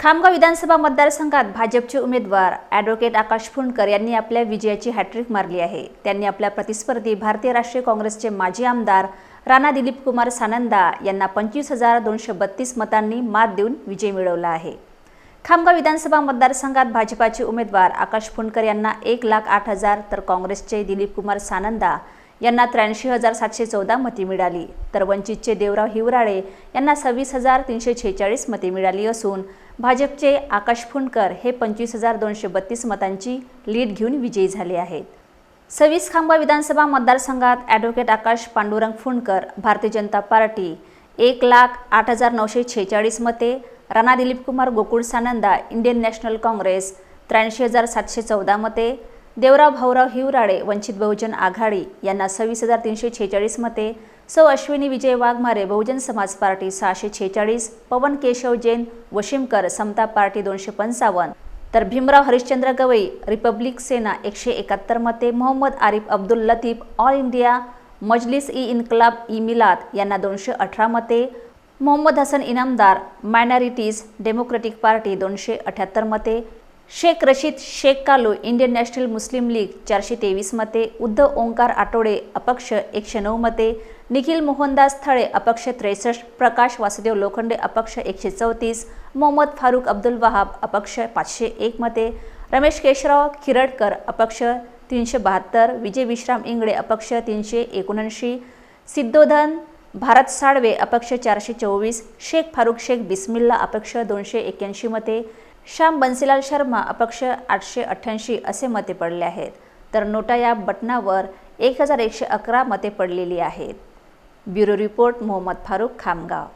खामगाव विधानसभा मतदारसंघात भाजपचे उमेदवार ॲडव्होकेट आकाश फुंडकर यांनी आपल्या विजयाची हॅट्रिक मारली आहे. त्यांनी आपल्या प्रतिस्पर्धी भारतीय राष्ट्रीय काँग्रेसचे माजी आमदार राणा दिलीप कुमार सानंदा यांना पंचवीस हजार दोनशे बत्तीस मतांनी मात देऊन विजय मिळवला आहे. खामगाव विधानसभा मतदारसंघात भाजपाचे उमेदवार आकाश फुंडकर यांना एक लाख आठ हजार तर काँग्रेसचे दिलीप कुमार सानंदा यांना त्र्याऐंशी हजार सातशे चौदा मते मिळाली. तर वंचितचे देवराव हिवराळे यांना सव्वीस हजार तीनशे छेचाळीस मते मिळाली असून भाजपचे आकाश फुंडकर हे पंचवीस हजार दोनशे बत्तीस मतांची लीड घेऊन विजयी झाले आहेत. सव्वीस खांबा विधानसभा मतदारसंघात ॲडव्होकेट आकाश पांडुरंग फुंडकर भारतीय जनता पार्टी एक लाख आठ हजार नऊशे छेचाळीस मते Rana Dilipkumar Gokul Sananda Indian National Congress त्र्याऐंशी हजार सातशे चौदा मते देवराव भाऊराव हिवराळे वंचित बहुजन आघाडी यांना सव्वीस हजार तीनशे छेचाळीस मते सौ अश्विनी विजय वाघमारे बहुजन समाज पार्टी सहाशे छेचाळीस पवन केशव जैन वशिमकर समता पार्टी दोनशे पंचावन्न. तर भीमराव हरिश्चंद्र गवई रिपब्लिक सेना एकशे एकाहत्तर मते मोहम्मद आरिफ अब्दुल लतीफ ऑल इंडिया मजलिस ई इन्कलाब ई मिलाद यांना दोनशे अठरा मते Mohammad Hasan Inamdar minorities democratic party दोनशे अठ्याहत्तर मते Shaikh Rashid Shaikh Kalu Indian National Muslim League चारशे तेवीस मते उद्धव ओंकार आठवडे अपक्ष एकशे नऊ मते निखिल मोहनदास थळे अपक्ष त्रेसष्ट प्रकाश वासुदेव लोखंडे अपक्ष एकशे चौतीस मोहम्मद फारुख अब्दुल वहाब अपक्ष पाचशे एक मते रमेश केशराव खिरडकर अपक्ष तीनशे बहात्तर विजय विश्राम इंगळे अपक्ष तीनशे एकोणऐंशी सिद्धोधन भारत साळवे अपक्ष चारशे चोवीस शेख फारुख शेख बिस्मिल्ला अपक्ष दोनशे एक्याऐंशी मते श्याम बन्सीलाल शर्मा अपक्ष आठशे अठ्ठ्याऐंशी असे मते पडले आहेत. तर नोटा या बटनावर एक हजार एकशे अकरा मते पडलेली आहेत. Bureau report Mohammad Farukh Khamgaon.